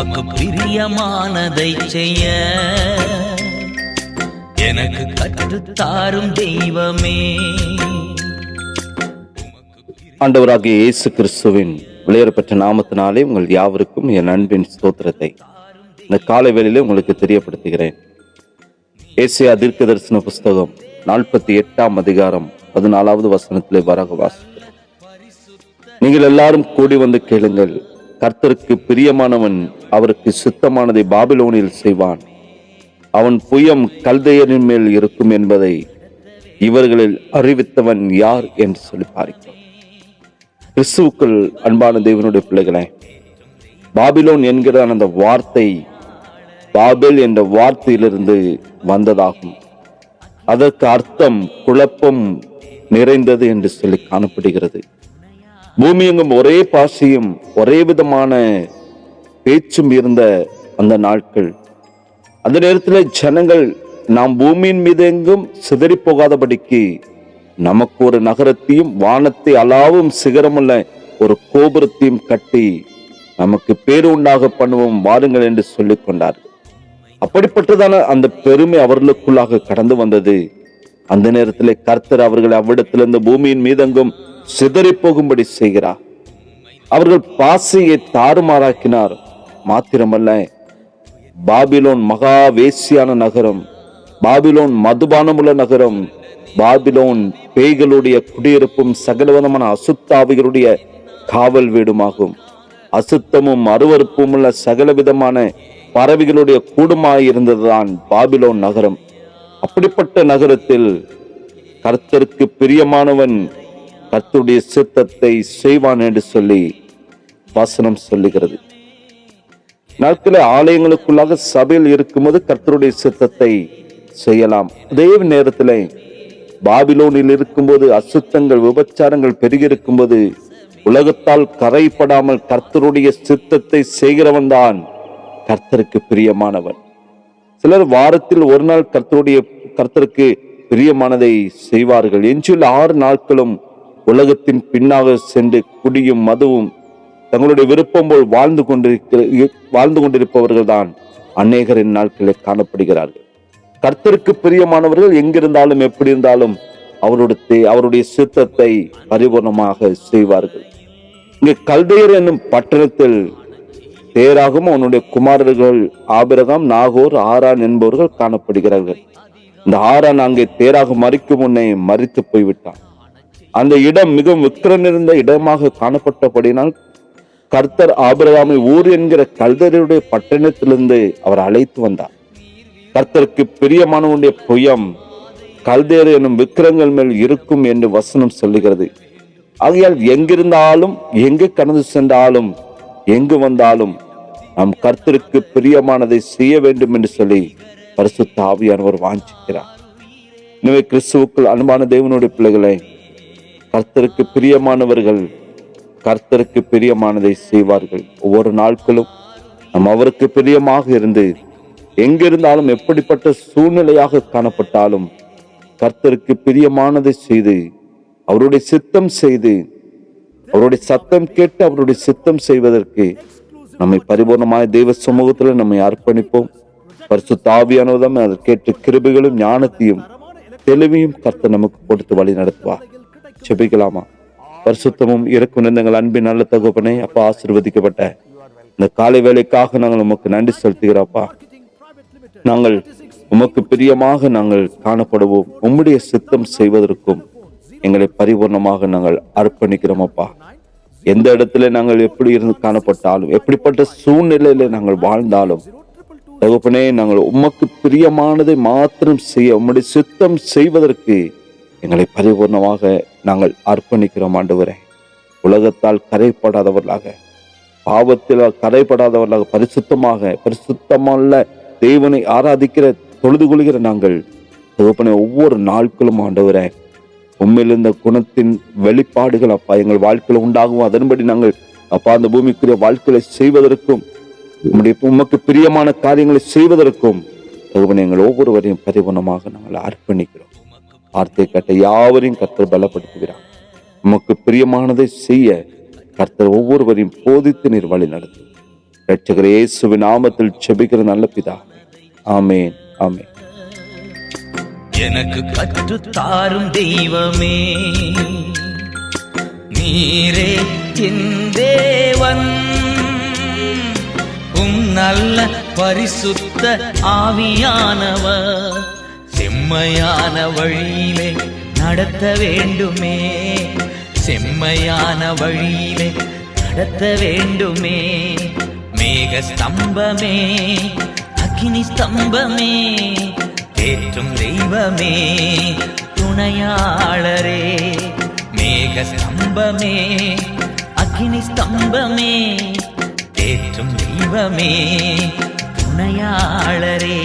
உமக்கு பிரியமானதை செய்ய. எனக்கு கற்றுத்தாரும் தெய்வமே. ஆண்டவராகிய இயேசு கிறிஸ்துவின் விளையாடப்பட்ட நாமத்தினாலே உங்கள் யாவருக்கும் என் அன்பின் ஸ்தோத்திரத்தை. இந்த காலை வேளையிலே உங்களுக்கு தெரியப்படுத்துகிறேன். ஏசியா தீர்க்க தரிசன புஸ்தகம் நாற்பத்தி எட்டாம் அதிகாரம் பதினாலாவது வசனத்திலே வரக வாசிக்கிறேன் நீங்கள் எல்லாரும் கூடி வந்து கேளுங்கள். கர்த்தருக்கு பிரியமானவன் அவருக்கு சித்தமானதை பாபிலோனில் செய்வான். அவன் புயம் கல்தையரின் மேல் இருக்கும் என்பதை இவர்களில் அறிவித்தவன் யார் என்று சொல்லி பார்க்கிறோம். கிறிஸ்துவுக்குள் அன்பான தேவனுடைய பிள்ளைகளே பாபிலோன் என்கிற அந்த வார்த்தை பாபில் என்ற வார்த்தையிலிருந்து வந்ததாகும். அதற்கு அர்த்தம் குழப்பம் நிறைந்தது என்று சொல்லி காணப்படுகிறது. பூமி எங்கும் ஒரே பாஷையும் ஒரே விதமான பேச்சும் இருந்த அந்த நாட்கள். அந்த நேரத்தில் ஜனங்கள் நாம் பூமியின் மீது எங்கும் சிதறி போகாதபடிக்கு நமக்கு ஒரு நகரத்தையும் வானத்தை அலாவும் சிகரமுள்ள ஒரு கோபுரத்தையும் கட்டி நமக்கு பேரு உண்டாக பண்ணுவோம் வாருங்கள் என்று சொல்லிக் கொண்டார். அப்படிப்பட்டதான அந்த பெருமை அவர்களுக்குள்ளாக கடந்து வந்தது. அந்த நேரத்தில் கர்த்தர் அவர்களை அவ்விடத்திலிருந்து பூமியின் மீதெங்கும் சிதறி போகும்படி செய்கிறார். அவர்கள் பாசையை தாறுமாறாக்கினார். மாத்திரமல்ல பாபிலோன் மகா வேசியான நகரம் பாபிலோன் மதுபானமுள்ள நகரம் பாபிலோன் பேய்களுடைய குடியிருப்பும் சகலவிதமான அசுத்தாவிகளுடைய காவல் வீடுமாகும். அசுத்தமும் அருவருப்பும் உள்ள சகலவிதமான பறவைகளுடைய கூடுமாய் இருந்ததுதான் பாபிலோன் நகரம். அப்படிப்பட்ட நகரத்தில் கர்த்தருக்கு பிரியமானவன் கர்த்தருடைய சித்தத்தை செய்வான் என்று சொல்லி வசனம் சொல்லுகிறது. நாட்கள ஆலயங்களுக்குள்ளாக சபையில் இருக்கும்போது கர்த்தருடைய சித்தத்தை செய்யலாம். அதே நேரத்தில் பாபிலோனில் இருக்கும்போது அசுத்தங்கள் விபச்சாரங்கள் பெருகி இருக்கும்போது உலகத்தால் கரைப்படாமல் கர்த்தருடைய சித்தத்தை செய்கிறவன் தான் கர்த்தருக்கு பிரியமானவன் சிலர் வாரத்தில் ஒரு நாள் கர்த்தருடைய கர்த்தருக்கு பிரியமானதை செய்வார்கள். எஞ்சியுள்ள ஆறு நாட்களும் உலகத்தின் பின்னாக சென்று குடியும் மதுவும் தங்களுடைய விருப்பம் போல் வாழ்ந்து கொண்டிருக்கிற வாழ்ந்து கொண்டிருப்பவர்கள் தான் அநேகரின் நாட்களில் காணப்படுகிறார்கள். கர்த்தருக்கு பிரியமானவர்கள் எங்கிருந்தாலும் எப்படி இருந்தாலும் அவருடைய அவருடைய சித்தத்தை பரிபூர்ணமாக செய்வார்கள். இங்கு கல்தையர் என்னும் பட்டணத்தில் தேராகும் அவனுடைய குமாரர்கள் ஆபிரகாம் நாகூர் ஆரான் என்பவர்கள் காணப்படுகிறார்கள். இந்த ஆரான் அங்கே தேராக மறிக்கும் முன்னே மறித்து போய்விட்டான். அந்த இடம் மிகவும் விக்கிரம் நிறைந்த இடமாக காணப்பட்டபடினால் கர்த்தர் ஆபிரகாமை ஊர் என்கிற கல்தருடைய பட்டணத்திலிருந்து அவர் அழைத்து வந்தார். கர்த்தருக்கு பிரியமானவனுடைய புயம் கல்தேர் எனும் விக்கிரங்கள் மேல் இருக்கும் என்று வசனம் சொல்லுகிறது. ஆகையால் எங்கிருந்தாலும் எங்கு கடந்து சென்றாலும் எங்கு வந்தாலும் நாம் கர்த்தருக்கு பிரியமானதை செய்ய வேண்டும் என்று சொல்லி பரிசு தாவியானவர் வாஞ்சிக்கிறார். எனவே கிறிஸ்துவுக்குள் அன்பான தேவனுடைய பிள்ளைகளை கர்த்தருக்கு பிரியமானவர்கள் கர்த்தருக்கு பிரியமானதை செய்வார்கள். ஒவ்வொரு நாட்களும் நம் அவருக்கு பிரியமாக இருந்து எங்கிருந்தாலும் எப்படிப்பட்ட சூழ்நிலையாக காணப்பட்டாலும் கர்த்தருக்கு பிரியமானதை செய்து அவருடைய சித்தம் செய்து அவருடைய சத்தம் கேட்டு அவருடைய சித்தம் செய்வதற்கு நம்மை பரிபூர்ணமாய் தெய்வ சமூகத்தில் நம்மை அர்ப்பணிப்போம். பரிசு தாவியானதும் அதை கேட்டு கிருபைகளும் ஞானத்தையும் தெளிவையும் கர்த்தர் நமக்கு கொடுத்து வழி நடத்துவார். செபிக்கலாமா பரிசுத்தமும் இருக்கும் எங்கள் அன்பின் நல்ல தகப்பனை அப்பா ஆசிர்வதிக்கப்பட்ட இந்த காலை வேலைக்காக நாங்கள் உமக்கு நன்றி செலுத்துகிறோப்பா நாங்கள் உமக்கு பிரியமாக நாங்கள் காணப்படுவோம். உம்முடைய சித்தம் செய்வதற்கும் எங்களை பரிபூர்ணமாக நாங்கள் அர்ப்பணிக்கிறோம் அப்பா எந்த இடத்துல நாங்கள் எப்படி இருந்து காணப்பட்டாலும் எப்படிப்பட்ட சூழ்நிலையில நாங்கள் வாழ்ந்தாலும் தகுப்பனே நாங்கள் உமக்கு பிரியமானதை மாத்திரம் செய்ய உம்முடைய சித்தம் செய்வதற்கு எங்களை பரிபூர்ணமாக நாங்கள் அர்ப்பணிக்கிறோம் ஆண்டவரே. உலகத்தால் கரைப்படாதவர்களாக பாவத்தில் கரைப்படாதவர்களாக பரிசுத்தமாக பரிசுத்தமல்ல தெய்வனை ஆராதிக்கிற தொழுது கொள்கிற நாங்கள் தகப்பனை ஒவ்வொரு நாட்களும் ஆண்டவரே உண்மையில் இந்த குணத்தின் வெளிப்பாடுகள் அப்பா எங்கள் வாழ்க்கையில் உண்டாகும். அதன்படி நாங்கள் அப்பா அந்த பூமிக்குரிய வாழ்க்கையை செய்வதற்கும் உம்முடைய உமக்கு பிரியமான காரியங்களை செய்வதற்கும் தகவனை எங்கள் ஒவ்வொருவரையும் பரிபூர்ணமாக நாங்கள் அர்ப்பணிக்கிறோம். வார்த்தை கேட்ட யாவரையும் கர்த்தர் பலப்படுத்துகிறார். உமக்கு பிரியமானதை செய்ய கர்த்தர் ஒவ்வொருவரையும் போதித்து நீர் வழி நடத்தும் ரட்சகர் இயேசுவின் நாமத்தில் செபிக்கிற நல்ல பிதா. ஆமேன் ஆமேன். எனக்கு கற்றுத்தாரும் தெய்வமே நீரே என் தேவன். உம் நல்ல பரிசுத்த ஆவியானவர். செம்மையான வழியிலே நடத்த வேண்டுமே. செம்மையான வழியிலே நடத்த வேண்டுமே. மேக ஸ்தம்பமே அக்னி ஸ்தம்பமே தேற்றும் தெய்வமே துணையாளரே. மேக ஸ்தம்பமே அக்னி ஸ்தம்பமே தேற்றும் தெய்வமே துணையாளரே.